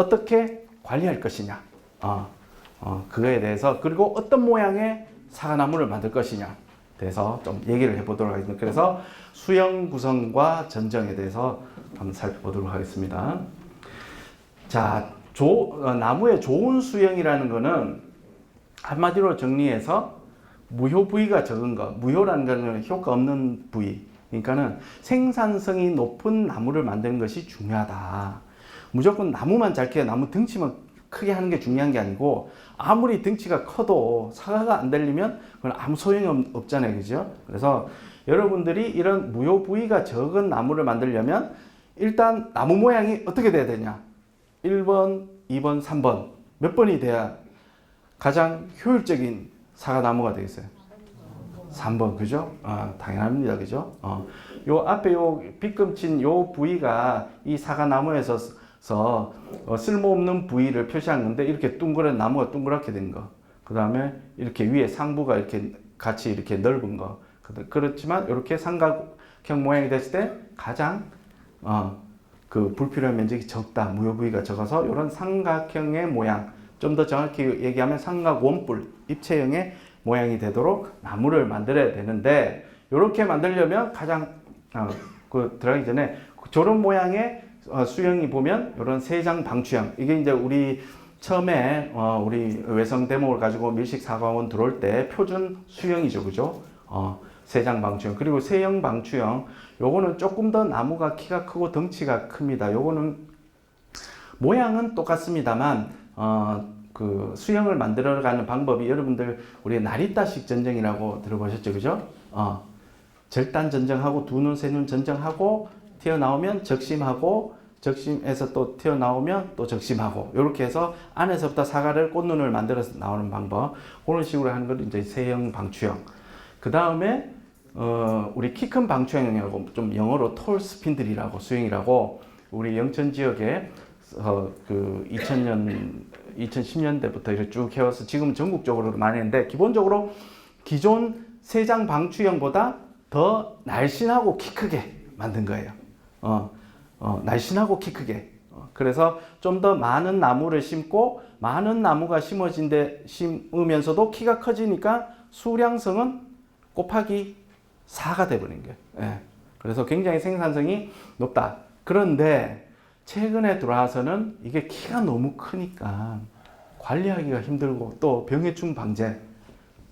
어떻게 관리할 것이냐, 어, 어, 그거에 대해서 그리고 어떤 모양의 사과나무를 만들 것이냐 대해서 좀 얘기를 해보도록 하겠습니다. 그래서 수영 구성과 전정에 대해서 한번 살펴보도록 하겠습니다. 자, 조, 어, 나무의 좋은 수영이라는 거는 한마디로 정리해서 무효 부위가 적은 거. 무효라는 거는 효과 없는 부위. 그러니까는 생산성이 높은 나무를 만드는 것이 중요하다. 무조건 나무만 잘 키워 나무 덩치만 크게 하는 게 중요한 게 아니고 아무리 덩치가 커도 사과가 안 달리면 그건 아무 소용이 없- 없잖아요. 그죠? 그래서 여러분들이 이런 무효 부위가 적은 나무를 만들려면 일단 나무 모양이 어떻게 돼야 되냐? 1번, 2번, 3번. 몇 번이 돼야 가장 효율적인 사과나무가 되겠어요? 3번, 그죠? 아, 당연합니다. 그죠? 어. 요 앞에 요 빗금 친 요 부위가 이 사과나무에서 서 어, 쓸모없는 부위를 표시한 건데 이렇게 둥그런 나무가 동그랗게 된 거. 그 다음에 이렇게 위에 상부가 이렇게 같이 이렇게 넓은 거. 그- 그렇지만 이렇게 삼각형 모양이 됐을 때 가장 어, 그 불필요한 면적이 적다. 무효 부위가 적어서 이런 삼각형의 모양. 좀 더 정확히 얘기하면 삼각 원뿔 입체형의 모양이 되도록 나무를 만들어야 되는데 이렇게 만들려면 가장 어, 그 들어가기 전에 저런 모양의 어, 수형이 보면 이런 세장 방추형 이게 이제 우리 처음에 어, 우리 외성 대목을 가지고 밀식 사과원 들어올 때 표준 수형이죠, 그죠? 어, 세장 방추형 그리고 세형 방추형 요거는 조금 더 나무가 키가 크고 덩치가 큽니다. 요거는 모양은 똑같습니다만 어, 그 수형을 만들어가는 방법이 여러분들 우리 나리따식 전쟁이라고 들어보셨죠, 그죠? 어, 절단 전정하고 두 눈, 세 눈 전정하고 튀어나오면 적심하고 적심에서 또 튀어나오면 또 적심하고 이렇게 해서 안에서부터 사과를 꽃눈을 만들어서 나오는 방법 그런 식으로 하는 걸 이제 세형 방추형 그 다음에 어, 우리 키 큰 방추형이라고 좀 영어로 톨 스핀들이라고 수형이라고 우리 영천 지역에 어, 그 2000년 2010년대부터 이렇게 쭉 해와서 지금 전국적으로 많이 했는데 기본적으로 기존 세장 방추형보다 더 날씬하고 키 크게 만든 거예요. 어, 어, 날씬하고 키 크게. 어, 그래서 좀 더 많은 나무를 심고 많은 나무가 심어진데 심으면서도 키가 커지니까 수량성은 곱하기 4가 돼버린 거예요. 예. 그래서 굉장히 생산성이 높다. 그런데 최근에 들어와서는 이게 키가 너무 크니까 관리하기가 힘들고 또 병해충 방제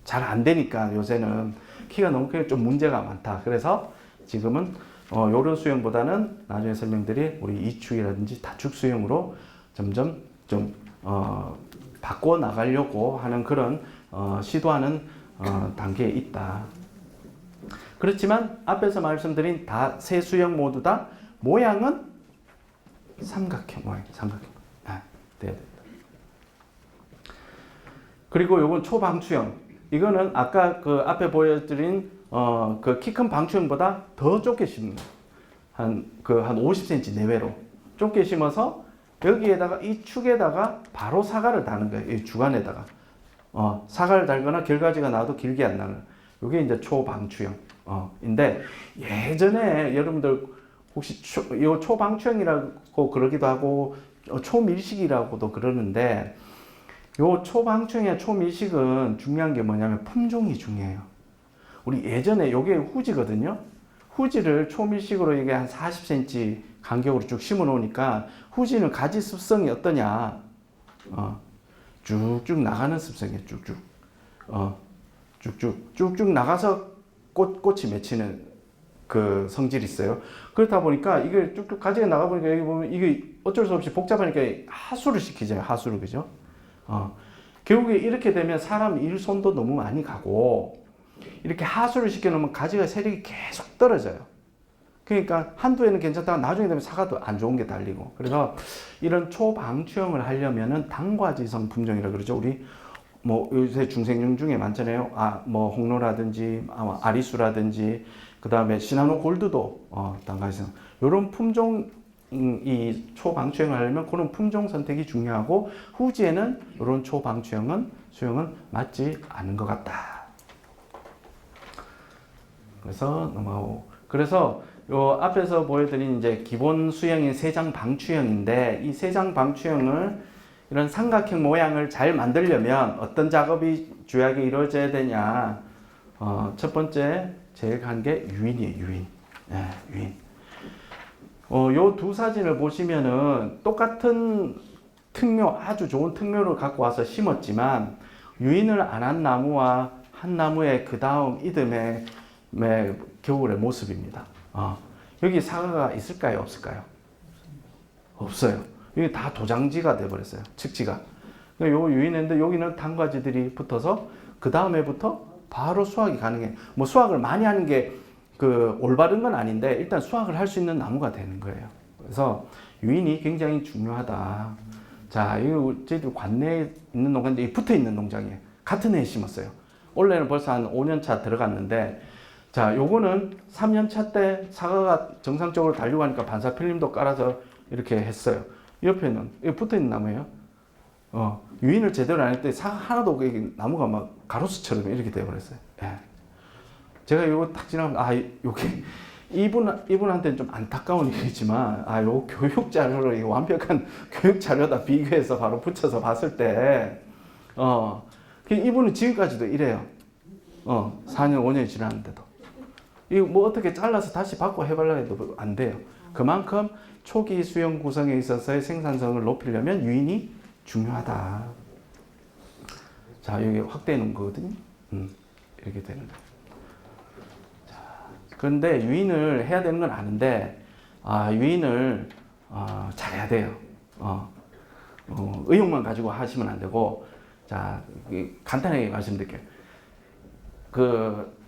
잘 안 되니까 요새는 키가 너무 크게 좀 문제가 많다. 그래서 지금은 어, 요런 수형보다는 나중에 설명드릴 우리 이축이라든지 다축 수형으로 점점 좀 어, 바꿔 나가려고 하는 그런 어, 시도하는 어, 단계에 있다. 그렇지만 앞에서 말씀드린 다 세 수형 모두 다 모양은 삼각형 모양, 삼각형. 아, 돼야 된다. 그리고 요건 초방추형. 이거는 아까 그 앞에 보여드린 어, 그 키 큰 방추형보다 더 좁게 심는 한 그 한 50cm 내외로 좁게 심어서 여기에다가 이 축에다가 바로 사과를 다는 거예요. 이 주간에다가 어, 사과를 달거나 결과지가 나와도 길게 안 나는. 요게 이제 초방추형. 어, 인데 예전에 여러분들 혹시 초, 요 초방추형이라고 그러기도 하고 어, 초밀식이라고도 그러는데 요 초방충의 초밀식은 중요한 게 뭐냐면 품종이 중요해요. 우리 예전에 요게 후지거든요. 후지를 초밀식으로 이게 한 40cm 간격으로 쭉 심어 놓으니까 후지는 가지 습성이 어떠냐? 어, 쭉쭉 나가는 습성이에요. 쭉쭉. 어, 쭉쭉 쭉쭉 나가서 꽃 꽃이 맺히는 그 성질이 있어요. 그렇다 보니까 이게 쭉쭉 가지가 나가 보니까 여기 보면 이게 어쩔 수 없이 복잡하니까 하수를 시키잖아요. 하수를 그죠? 어, 결국에 이렇게 되면 사람 일손도 너무 많이 가고 이렇게 하수를 시켜놓으면 가지가 세력이 계속 떨어져요. 그러니까 한두 해는 괜찮다가 나중에 되면 사과도 안 좋은 게 달리고 그래서 이런 초방추형을 하려면은 당과지성 품종이라 그러죠. 우리 뭐 요새 중생용 중에 많잖아요. 아뭐 홍로라든지 아, 아리수라든지 그 다음에 시나노 골드도 어, 당과지성 이런 품종 음, 이 초방추형을 하려면 그런 품종 선택이 중요하고 후지에는 이런 초방추형은 수형은 맞지 않은 것 같다. 그래서 넘어가고 그래서 요 앞에서 보여드린 이제 기본 수형인 세장 방추형인데 이 세장 방추형을 이런 삼각형 모양을 잘 만들려면 어떤 작업이 주요하게 이루어져야 되냐? 어, 첫 번째 제일 간 게 유인이에요. 유인. 예, 유인. 어, 요 두 사진을 보시면은 똑같은 특묘, 아주 좋은 특묘를 갖고 와서 심었지만 유인을 안 한 나무와 한 나무의 그 다음 이듬해 의 겨울의 모습입니다. 어, 여기 사과가 있을까요? 없을까요? 없어요. 여기 다 도장지가 돼버렸어요. 측지가. 요 유인했는데 여기는 단과지들이 붙어서 그 다음에부터 바로 수확이 가능해. 뭐 수확을 많이 하는 게 그 올바른 건 아닌데 일단 수확을 할 수 있는 나무가 되는 거예요. 그래서 유인이 굉장히 중요하다. 자, 이거 저희들 관내에 있는 농장인데 이 붙어 있는 농장이에요. 같은 해에 심었어요. 올해는 벌써 한 5년 차 들어갔는데 자, 요거는 3년 차 때 사과가 정상적으로 달리고 하니까 반사 필름도 깔아서 이렇게 했어요. 옆에는 이거 붙어 있는 나무예요. 어, 유인을 제대로 안 했더니 사과 하나도 나무가 막 가로수처럼 이렇게 되어 버렸어요. 예. 제가 이거 딱 지나가면 아 요게 이분 이분한테는 좀 안타까운 일이지만 아 요 교육 자료를 이 완벽한 교육 자료다 비교해서 바로 붙여서 봤을 때어 그 이분은 지금까지도 이래요. 어 4년 5년이 지났는데도 이거 뭐 어떻게 잘라서 다시 바꿔 해보려 해도 안 돼요. 그만큼 초기 수용 구성에 있어서의 생산성을 높이려면 유인이 중요하다. 자 여기 확대해 거거든요. 음, 이렇게 되는 거. 그런데 유인을 해야 되는 건 아는데 아, 유인을 어, 잘해야 돼요. 어, 어, 의욕만 가지고 하시면 안 되고 자 이- 간단하게 말씀드릴게요. 그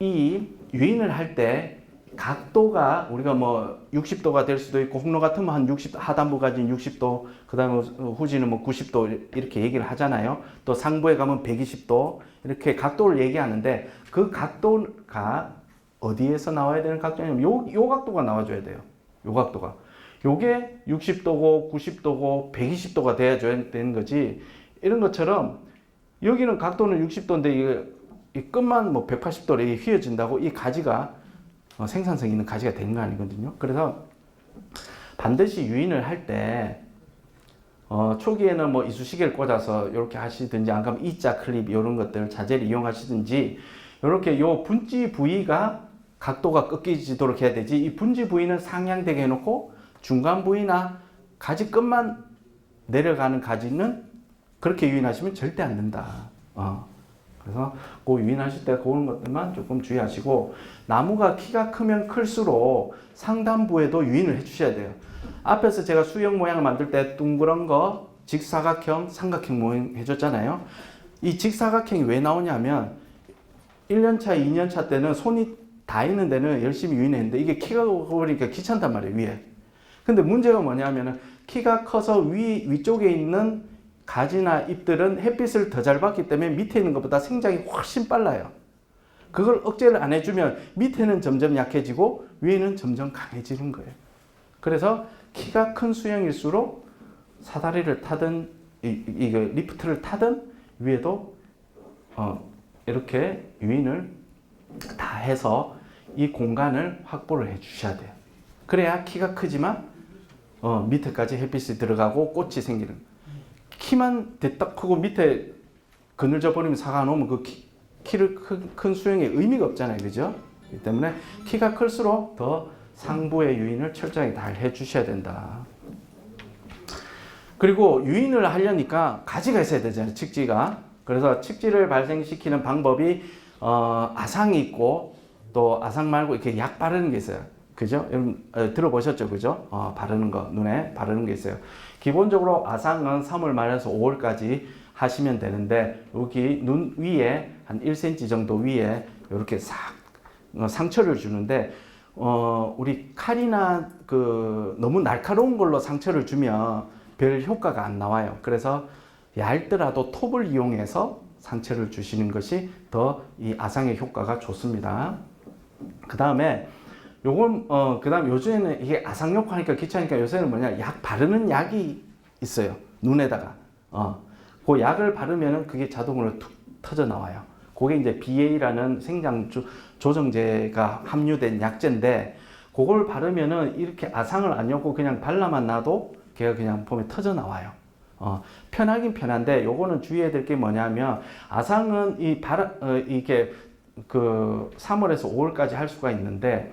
이 유인을 할 때 각도가 우리가 뭐 60도가 될 수도 있고 홍로 같으면 한 60, 하단부까지는 60도, 그 다음에 후지는 뭐 90도 이렇게 얘기를 하잖아요. 또 상부에 가면 120도 이렇게 각도를 얘기하는데 그 각도가 어디에서 나와야 되는 각도냐면 요, 요 각도가 나와줘야 돼요. 요 각도가. 요게 60도고 90도고 120도가 돼야 되는 거지. 이런 것처럼 여기는 각도는 60도인데 이게 이 끝만 뭐 180도로 이게 휘어진다고 이 가지가 어, 생산성 있는 가지가 되는 거 아니거든요. 그래서 반드시 유인을 할때 어, 초기에는 뭐 이쑤시개를 꽂아서 이렇게 하시든지 안 그러면 E자 클립 이런 것들 자재를 이용하시든지 이렇게 요 분지 부위가 각도가 꺾이지도록 해야 되지 이 분지 부위는 상향되게 해놓고 중간 부위나 가지 끝만 내려가는 가지는 그렇게 유인하시면 절대 안 된다. 어. 그래서 그 유인하실 때 그런 것들만 조금 주의하시고 나무가 키가 크면 클수록 상단부에도 유인을 해주셔야 돼요. 앞에서 제가 수영 모양을 만들 때 둥그런 거 직사각형, 삼각형 모양 해줬잖아요. 이 직사각형이 왜 나오냐면 1년차, 2년차 때는 손이 다 있는 데는 열심히 유인했는데 이게 키가 커버리니까 귀찮단 말이에요, 위에. 근데 문제가 뭐냐면은 키가 커서 위, 위쪽에 있는 가지나 잎들은 햇빛을 더 잘 받기 때문에 밑에 있는 것보다 생장이 훨씬 빨라요. 그걸 억제를 안 해주면 밑에는 점점 약해지고 위에는 점점 강해지는 거예요. 그래서 키가 큰 수영일수록 사다리를 타든 이, 이, 그 리프트를 타든 위에도 어, 이렇게 유인을 다 해서 이 공간을 확보를 해 주셔야 돼요. 그래야 키가 크지만 어, 밑에까지 햇빛이 들어가고 꽃이 생기는. 키만 됐다 크고 밑에 그늘져 버리면 사가 놓으면 그 키, 키를 큰, 큰 수영에 의미가 없잖아요. 그죠? 때문에 키가 클수록 더 상부의 유인을 철저하게 잘 해주셔야 된다. 그리고 유인을 하려니까 가지가 있어야 되잖아요. 측지가. 그래서 측지를 발생시키는 방법이 어, 아상이 있고 또 아상 말고 이렇게 약 바르는 게 있어요. 그죠? 여러분 어, 들어보셨죠? 그죠? 어, 바르는 거 눈에 바르는 게 있어요. 기본적으로 아상은 3월 말에서 5월까지 하시면 되는데 여기 눈 위에 한 1cm 정도 위에 이렇게 싹 어, 상처를 주는데 어, 우리 칼이나 그 너무 날카로운 걸로 상처를 주면 별 효과가 안 나와요. 그래서 얇더라도 톱을 이용해서 상처를 주시는 것이 더 이 아상의 효과가 좋습니다. 그 다음에 요건 어 그다음 요즘에는 이게 아상 효과니까 귀찮으니까 요새는 뭐냐 약 바르는 약이 있어요 눈에다가 어그 약을 바르면은 그게 자동으로 툭 터져 나와요. 그게 이제 BA라는 생장주 조정제가 함유된 약제인데 그걸 바르면은 이렇게 아상을 안 입고 그냥 발라만 놔도 걔가 그냥 봄에 터져 나와요. 어, 편하긴 편한데 요거는 주의해야 될 게 뭐냐면 아상은 이 바라 어, 이게 그 3월에서 5월까지 할 수가 있는데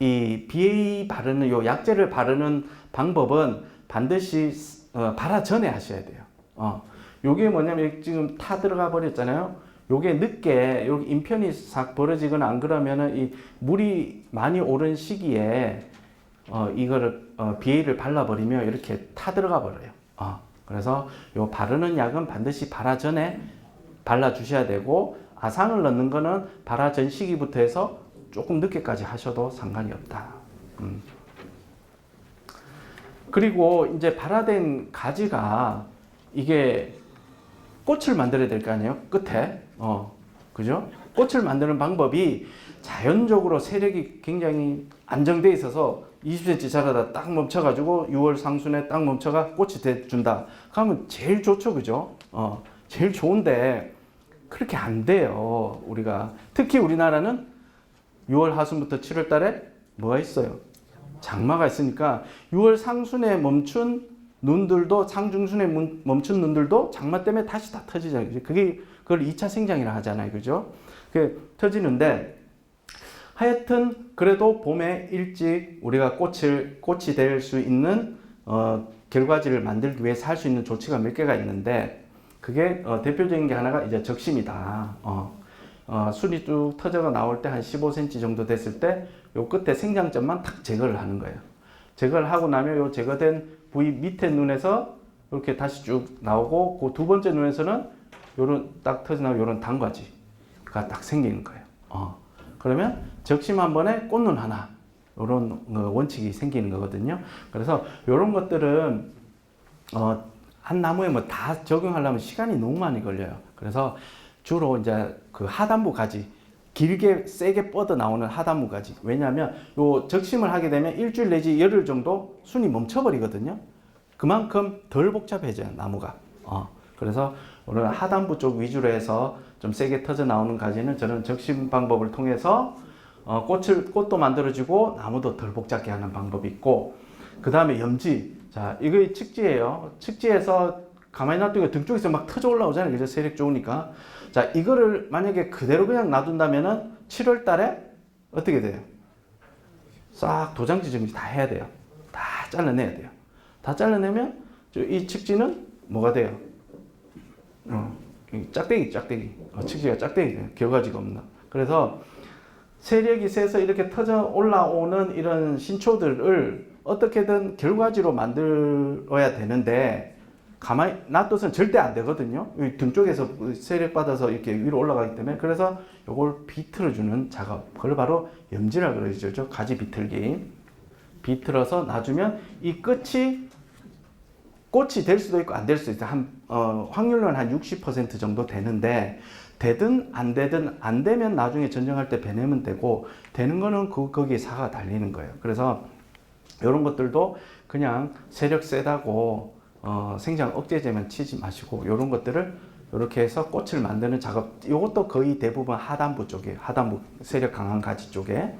이 BA 바르는 요 약제를 바르는 방법은 반드시 어, 발화 전에 하셔야 돼요. 어, 요게 뭐냐면 지금 타 들어가 버렸잖아요. 요게 늦게 여기 인편이 싹 벌어지거나 안 그러면은 이 물이 많이 오른 시기에 어, 이거를 어, BA를 발라버리면 이렇게 타 들어가 버려요. 어, 그래서 요 바르는 약은 반드시 발화 전에 발라 주셔야 되고 아상을 넣는 거는 발화 전 시기부터 해서 조금 늦게까지 하셔도 상관이 없다. 음. 그리고 이제 발화된 가지가 이게 꽃을 만들어야 될 거 아니에요? 끝에. 어. 그죠? 꽃을 만드는 방법이 자연적으로 세력이 굉장히 안정돼 있어서 20cm 자라다 딱 멈춰가지고 6월 상순에 딱 멈춰가 꽃이 돼준다. 그러면 제일 좋죠. 그죠? 어. 제일 좋은데 그렇게 안 돼요. 우리가. 특히 우리나라는 6월 하순부터 7월 달에 뭐가 있어요? 장마가 있으니까 6월 상순에 멈춘 눈들도 상중순에 문- 멈춘 눈들도 장마 때문에 다시 다. 그죠? 그게 그걸 2차 생장이라 하잖아요. 그죠? 그 터지는데 하여튼 그래도 봄에 일찍 우리가 꽃을 꽃이 될 수 있는 어, 결과지를 만들기 위해서 할 수 있는 조치가 몇 개가 있는데 그게 어, 대표적인 게 하나가 이제 적심이다. 어, 어, 순이 쭉 터져가 나올 때 한 15cm 정도 됐을 때 요 끝에 생장점만 탁 제거를 하는 거예요. 제거를 하고 나면 요 제거된 부위 밑에 눈에서 이렇게 다시 쭉 나오고 그 두 번째 눈에서는 요런 딱 터져나온 요런 단과지가 딱 생기는 거예요. 어. 그러면 적심 한 번에 꽃눈 하나 요런 어, 원칙이 생기는 거거든요. 그래서 요런 것들은 어, 한 나무에 뭐 다 적용하려면 시간이 너무 많이 걸려요. 그래서 주로 이제 그 하단부 가지 길게 세게 뻗어 나오는 하단부 가지. 왜냐하면 요 적심을 하게 되면 일주일 내지 열흘 정도 순이 멈춰버리거든요. 그만큼 덜 복잡해져요 나무가. 어, 그래서 오늘 하단부 쪽 위주로 해서 좀 세게 터져 나오는 가지는 저는 적심 방법을 통해서 어, 꽃을 꽃도 만들어주고 나무도 덜 복잡게 하는 방법이 있고 그 다음에 염지. 자 이거 측지예요. 측지에서 가만히 놔두고 등 쪽에서 막 터져 올라오잖아요. 그죠? 세력 좋으니까. 자, 이거를 만약에 그대로 그냥 놔둔다면은 7월 달에 어떻게 돼요? 싹 도장지 정리 다 해야 돼요. 다 잘라내야 돼요. 다 잘라내면 저이 측지는 뭐가 돼요? 어, 이 짝대기, 짝대기. 어, 측지가 짝대기. 결과지가 없나. 그래서 세력이 세서 이렇게 터져 올라오는 이런 신초들을 어떻게든 결과지로 만들어야 되는데 가만히 놔둬서는 절대 안 되거든요. 이등 쪽에서 세력 받아서 이렇게 위로 올라가기 때문에 그래서 요걸 비틀어 주는 작업. 그걸 바로 염지라 그러죠. 가지 비틀기. 비틀어서 놔주면 이 끝이 꽃이 될 수도 있고 안 될 수도 있어. 한 어, 확률로는 한 60% 정도 되는데 되든 안 되든 안 되면 나중에 전정할 때 배내면 되고 되는 거는 그 거기에 사가 달리는 거예요. 그래서 이런 것들도 그냥 세력 세다고 어, 생장 억제제만 치지 마시고 이런 것들을 이렇게 해서 꽃을 만드는 작업 이것도 거의 대부분 하단부 쪽에 하단부 세력 강한 가지 쪽에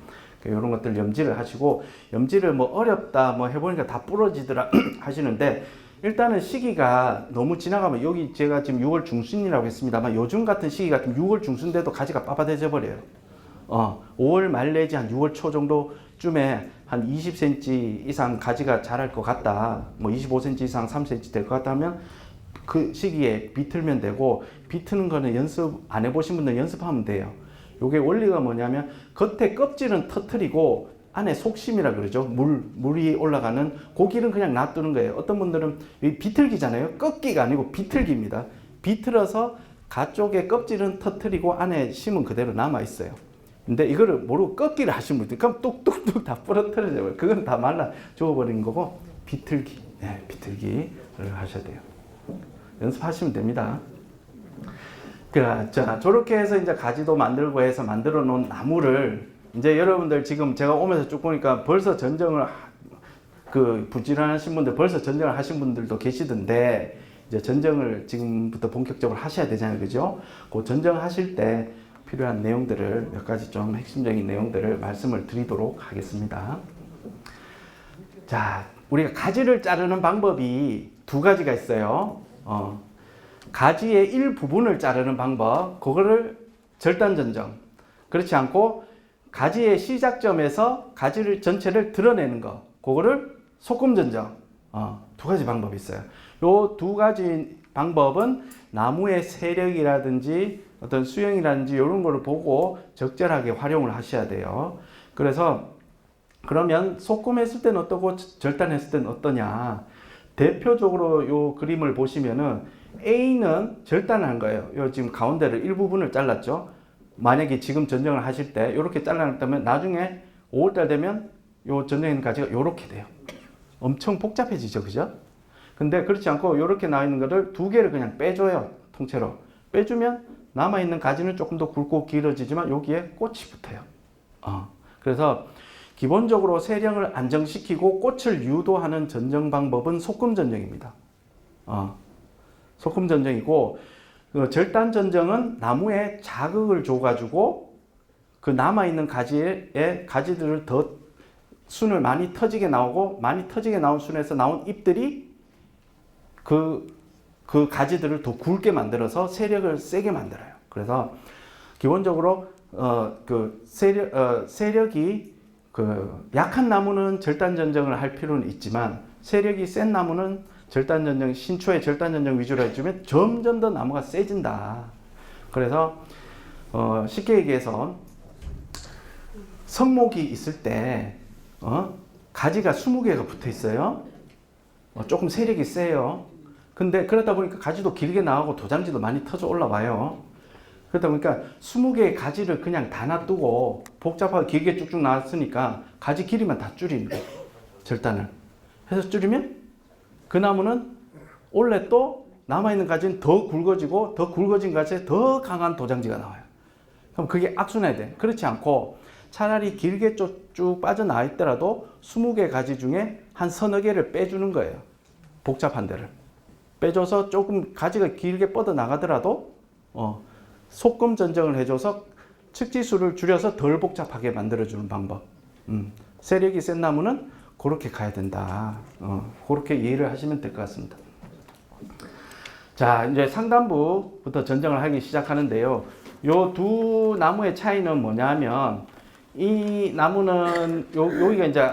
이런 것들 염지를 하시고 염지를 뭐 어렵다 뭐 해보니까 다 부러지더라 하시는데 일단은 시기가 너무 지나가면 여기 제가 지금 6월 중순이라고 했습니다만 요즘 같은 시기 같으면 6월 중순 돼도 가지가 빳빳해져 버려요. 어, 5월 말 내지 한 6월 초 정도 쯤에 한 20cm 이상 가지가 자랄 것 같다. 뭐 25cm 이상 3cm 될 것 같다 하면 그 시기에 비틀면 되고 비트는 거는 연습 안 해보신 분들 연습하면 돼요. 요게 원리가 뭐냐면 겉에 껍질은 터트리고 안에 속심이라 그러죠. 물, 물이 올라가는 고기는 그냥 놔두는 거예요. 어떤 분들은 이 비틀기잖아요. 꺾기가 아니고 비틀기입니다. 비틀어서 가쪽에 껍질은 터트리고 안에 심은 그대로 남아 있어요. 근데 이거를 모르고 꺾기를 하시는 분들, 그럼 뚝뚝뚝 다 부러뜨려져 버려요. 그건 다 말라 죽어버리는 거고, 비틀기, 네, 비틀기를 하셔야 돼요. 연습하시면 됩니다. 그, 자, 저렇게 해서 이제 가지도 만들고 해서 만들어 놓은 나무를 이제 여러분들 지금 제가 오면서 쭉 보니까 벌써 전정을 하- 그 부지런하신 분들 벌써 전정을 하신 분들도 계시던데 이제 전정을 지금부터 본격적으로 하셔야 되잖아요. 그죠? 그 전정하실 때 필요한 내용들을 몇 가지 좀 핵심적인 내용들을 말씀을 드리도록 하겠습니다. 자, 우리가 가지를 자르는 방법이 두 가지가 있어요. 어, 가지의 일부분을 자르는 방법, 그거를 절단전정. 그렇지 않고 가지의 시작점에서 가지를 전체를 드러내는 거, 그거를 소금전정. 어, 두 가지 방법이 있어요. 요 두 가지 방법은 나무의 세력이라든지 어떤 수영이라든지 이런 거를 보고 적절하게 활용을 하셔야 돼요. 그래서 그러면 소금했을 때는 어떠고 절단했을 때는 어떠냐? 대표적으로 요 그림을 보시면은 A는 절단한 거예요. 요 지금 가운데를 일부분을 잘랐죠. 만약에 지금 전쟁을 하실 때 이렇게 잘라놨다면 나중에 5월달 되면 요 전쟁인 가지가 이렇게 돼요. 엄청 복잡해지죠, 그죠? 근데 그렇지 않고 이렇게 나와 있는 거를 두 개를 그냥 빼줘요, 통째로. 빼주면 남아 있는 가지는 조금 더 굵고 길어지지만 여기에 꽃이 붙어요. 어. 그래서 기본적으로 세령을 안정시키고 꽃을 유도하는 전쟁 방법은 소금 전쟁입니다. 어. 소금 전쟁이고 그 절단 전쟁은 나무에 자극을 줘가지고 그 남아 있는 가지에 가지들을 더 순을 많이 터지게 나오고 많이 터지게 나온 순에서 나온 잎들이 그, 그 가지들을 더 굵게 만들어서 세력을 세게 만들어요. 그래서 기본적으로 어, 그 세력, 어, 세력이 그 약한 나무는 절단 전쟁을 할 필요는 있지만 세력이 센 나무는 절단 전쟁 신초의 절단 전쟁 위주로 해주면 점점 더 나무가 세진다. 그래서 어, 쉽게 얘기해서 성목이 있을 때 어? 가지가 20개가 붙어 있어요. 어, 조금 세력이 세요. 근데 그러다 보니까 가지도 길게 나오고 도장지도 많이 터져 올라와요. 그러다 보니까 20개의 가지를 그냥 다 놔두고 복잡하게 길게 쭉쭉 나왔으니까 가지 길이만 다 줄입니다. 절단을. 해서 줄이면 그 나무는 원래 또 남아있는 가지는 더 굵어지고 더 굵어진 가지에 더 강한 도장지가 나와요. 그럼 그게 악순환이 돼. 그렇지 않고 차라리 길게 쭉, 쭉 빠져나와 있더라도 20개 가지 중에 한 서너 개를 빼주는 거예요. 복잡한 데를. 빼줘서 조금 가지가 길게 뻗어 나가더라도 어, 소금 전정을 해줘서 측지수를 줄여서 덜 복잡하게 만들어주는 방법. 음, 세력이 센 나무는 그렇게 가야 된다. 어, 그렇게 이해를 하시면 될 것 같습니다. 자, 이제 상단부부터 전정을 하기 시작하는데요. 요 두 나무의 차이는 뭐냐면 이 나무는 요, 여기가 이제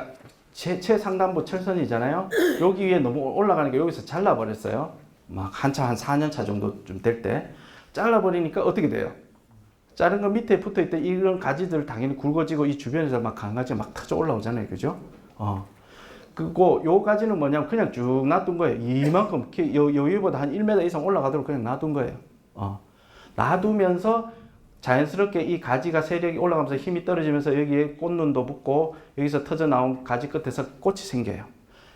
최, 최상단부 철선이잖아요. 여기 위에 너무 올라가는 게 여기서 잘라버렸어요. 막 한참 한 4년 차 정도 좀 될 때. 잘라버리니까 어떻게 돼요? 자른 거 밑에 붙어 있던 이런 가지들 당연히 굵어지고 이 주변에서 막 강가지 막 터져 올라오잖아요. 그죠? 어. 그리고 요 가지는 뭐냐면 그냥 쭉 놔둔 거예요. 이만큼 키- 요, 요 위보다 한 1m 이상 올라가도록 그냥 놔둔 거예요. 어. 놔두면서 자연스럽게 이 가지가 세력이 올라가면서 힘이 떨어지면서 여기에 꽃눈도 붙고 여기서 터져 나온 가지 끝에서 꽃이 생겨요.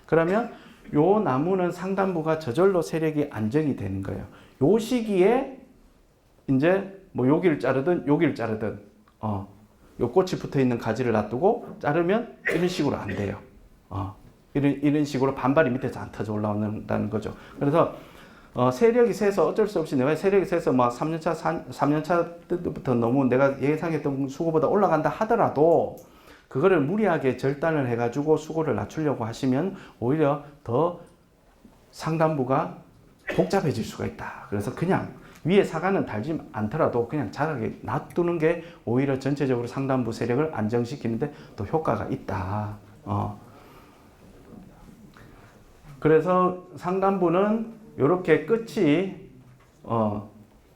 그러면 요 나무는 상단부가 저절로 세력이 안정이 되는 거예요. 요 시기에 이제 뭐 여기를 자르든 여기를 자르든 어, 요 꽃이 붙어 있는 가지를 놔두고 자르면 이런 식으로 안 돼요. 어, 이런 이런 식으로 반발이 밑에서 안 터져 올라온다는 거죠. 그래서 어, 세력이 세서 어쩔 수 없이 내가 세력이 세서 막 3년차, 3년차 때부터 너무 내가 예상했던 수고보다 올라간다 하더라도 그거를 무리하게 절단을 해가지고 수고를 낮추려고 하시면 오히려 더 상단부가 복잡해질 수가 있다. 그래서 그냥 위에 사과는 달지 않더라도 그냥 자라게 놔두는 게 오히려 전체적으로 상단부 세력을 안정시키는데 또 효과가 있다. 어. 그래서 상단부는 이렇게 끝이 어,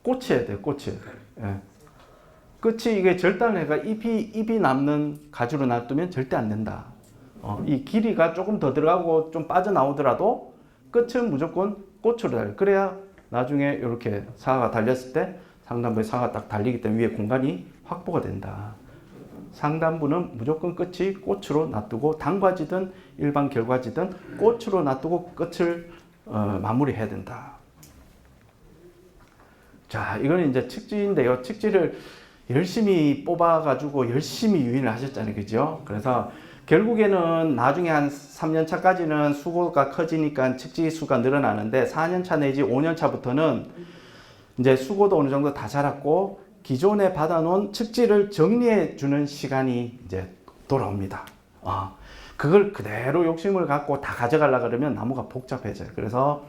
꽂혀야 돼요. 예. 끝이 이게 절단을 해가 잎이 잎이 남는 가지로 놔두면 절대 안 된다. 어, 이 길이가 조금 더 들어가고 좀 빠져나오더라도 끝은 무조건 꽃으로 달. 그래야 나중에 이렇게 사과가 달렸을 때 상단부에 사과가 딱 달리기 때문에 위에 공간이 확보가 된다. 상단부는 무조건 끝이 꽃으로 놔두고 단과지든 일반 결과지든 꽃으로 놔두고 끝을 어, 마무리해야 된다. 자, 이거는 이제 측지인데요. 측지를 열심히 뽑아가지고 열심히 유인을 하셨잖아요. 그죠? 그래서 결국에는 나중에 한 3년 차까지는 수고가 커지니까 측지 수가 늘어나는데 4년 차 내지 5년 차부터는 이제 수고도 어느 정도 다 자랐고 기존에 받아놓은 측지를 정리해 주는 시간이 이제 돌아옵니다. 아, 그걸 그대로 욕심을 갖고 다 가져가려 그러면 나무가 복잡해져요. 그래서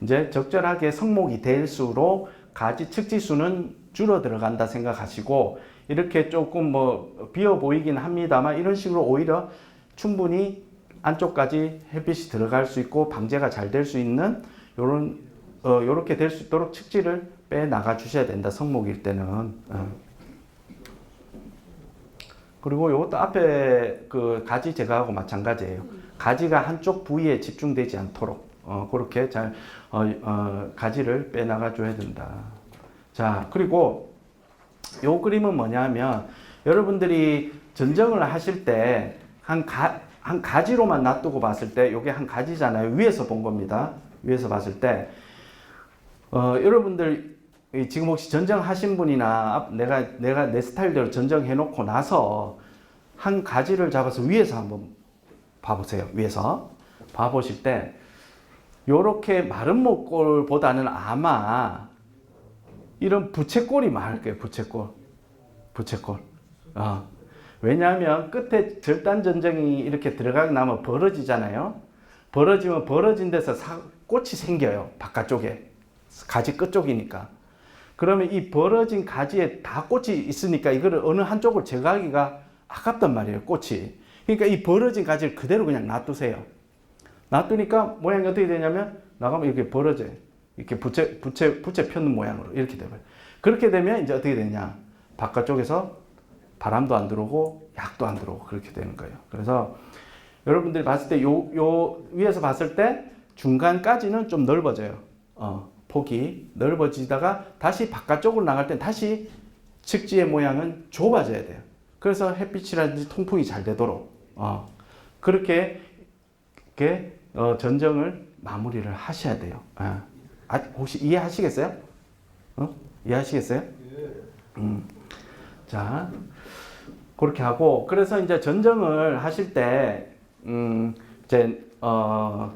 이제 적절하게 성목이 될수록 가지 측지 수는 줄어 들어간다 생각하시고 이렇게 조금 뭐 비어 보이긴 합니다만 이런 식으로 오히려 충분히 안쪽까지 햇빛이 들어갈 수 있고 방제가 잘 될 수 있는 요런 어 요렇게 될 수 있도록 측지를 빼 나가 주셔야 된다 성목일 때는 어. 그리고 요것도 앞에 그 가지 제거하고 마찬가지예요 가지가 한쪽 부위에 집중되지 않도록 어 그렇게 잘 어, 어, 가지를 빼 나가 줘야 된다 자 그리고 요 그림은 뭐냐면 여러분들이 전정을 하실 때한 가지로만 놔두고 봤을 때 요게 한 가지잖아요. 위에서 본 겁니다. 위에서 봤을 때 어, 여러분들 이 지금 혹시 전정하신 분이나 앞- 내가 내가 내 스타일대로 전정해 놓고 나서 한 가지를 잡아서 위에서 한번 봐보세요. 위에서 봐보실 때 요렇게 마른 목골보다는 아마 이런 부채꼴이 많을 거예요. 부채꼴. 부채꼴. 어. 왜냐하면 끝에 절단 전정이 이렇게 들어가고 나면 벌어지잖아요. 벌어지면 벌어진 데서 사- 꽃이 생겨요. 바깥쪽에. 가지 끝 쪽이니까. 그러면 이 벌어진 가지에 다 꽃이 있으니까 이거를 어느 한쪽을 제거하기가 아깝단 말이에요. 꽃이. 그러니까 이 벌어진 가지를 그대로 그냥 놔두세요. 놔두니까 모양이 어떻게 되냐면 나가면 이렇게 벌어져요. 이렇게 부채, 부채, 부채 펴는 모양으로 이렇게 되고요. 그렇게 되면 이제 어떻게 되냐. 바깥쪽에서 바람도 안 들어오고 약도 안 들어오고 그렇게 되는 거예요. 그래서 여러분들이 봤을 때 요, 요 위에서 봤을 때 중간까지는 좀 넓어져요. 어, 폭이 넓어지다가 다시 바깥쪽으로 나갈 땐 다시 측지의 모양은 좁아져야 돼요. 그래서 햇빛이라든지 통풍이 잘 되도록 어, 그렇게 이렇게 어, 전정을 마무리를 하셔야 돼요. 아, 아, 혹시 이해하시겠어요? 어? 이해하시겠어요? 음. 자, 그렇게 하고 그래서 이제 전정을 하실 때 음, 이제 어,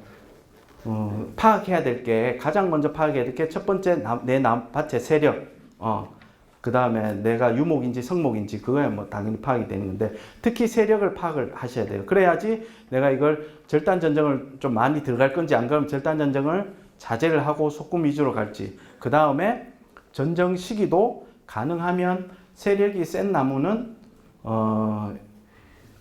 어, 파악해야 될 게 가장 먼저 파악해야 될 게 첫 번째 나- 내 남- 밭의 세력 어, 그 다음에 내가 유목인지 성목인지 그거야 뭐 당연히 파악이 되는 건데 특히 세력을 파악을 하셔야 돼요. 그래야지 내가 이걸 절단 전정을 좀 많이 들어갈 건지 안 그러면 절단 전정을 자제를 하고 소금 위주로 갈지 그 다음에 전정 시기도 가능하면 세력이 센 나무는 어,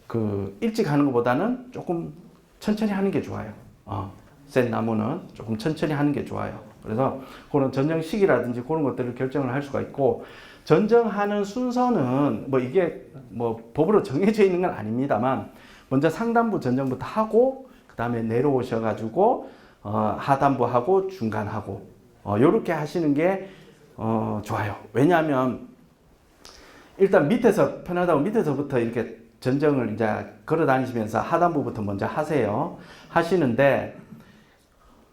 그 일찍 하는 것보다는 조금 천천히 하는 게 좋아요. 어, 센 나무는 조금 천천히 하는 게 좋아요. 그래서 그런 전정 시기라든지 그런 것들을 결정을 할 수가 있고 전정하는 순서는 뭐 이게 뭐 법으로 정해져 있는 건 아닙니다만 먼저 상단부 전정부터 하고 그 다음에 내려오셔 가지고 어, 하단부 하고 중간 하고 어, 요렇게 하시는 게 어, 좋아요. 왜냐하면 일단 밑에서 편하다고 밑에서부터 이렇게 전정을 이제 걸어 다니시면서 하단부부터 먼저 하세요. 하시는데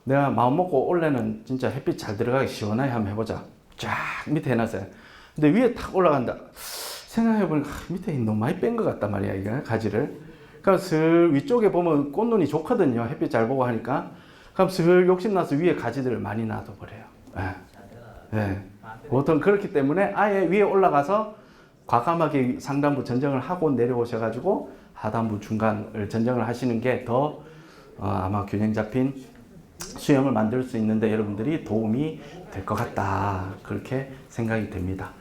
내가 마음 먹고 올해는 진짜 햇빛 잘 들어가게 시원하게 한번 해보자. 쫙 밑에 해놨어요. 근데 위에 탁 올라간다. 생각해보니까 아, 밑에 너무 많이 뺀 것 같단 말이야, 이게 가지를. 그럼 슬 위쪽에 보면 꽃눈이 좋거든요. 햇빛 잘 보고 하니까. 그럼 슬 욕심나서 위에 가지들을 많이 놔둬버려요. 예. 예. 보통 그렇기 때문에 아예 위에 올라가서 과감하게 상단부 전정을 하고 내려오셔가지고 하단부 중간을 전정을 하시는 게 더 아마 균형 잡힌 수영을 만들 수 있는데 여러분들이 도움이 될 것 같다 그렇게 생각이 됩니다.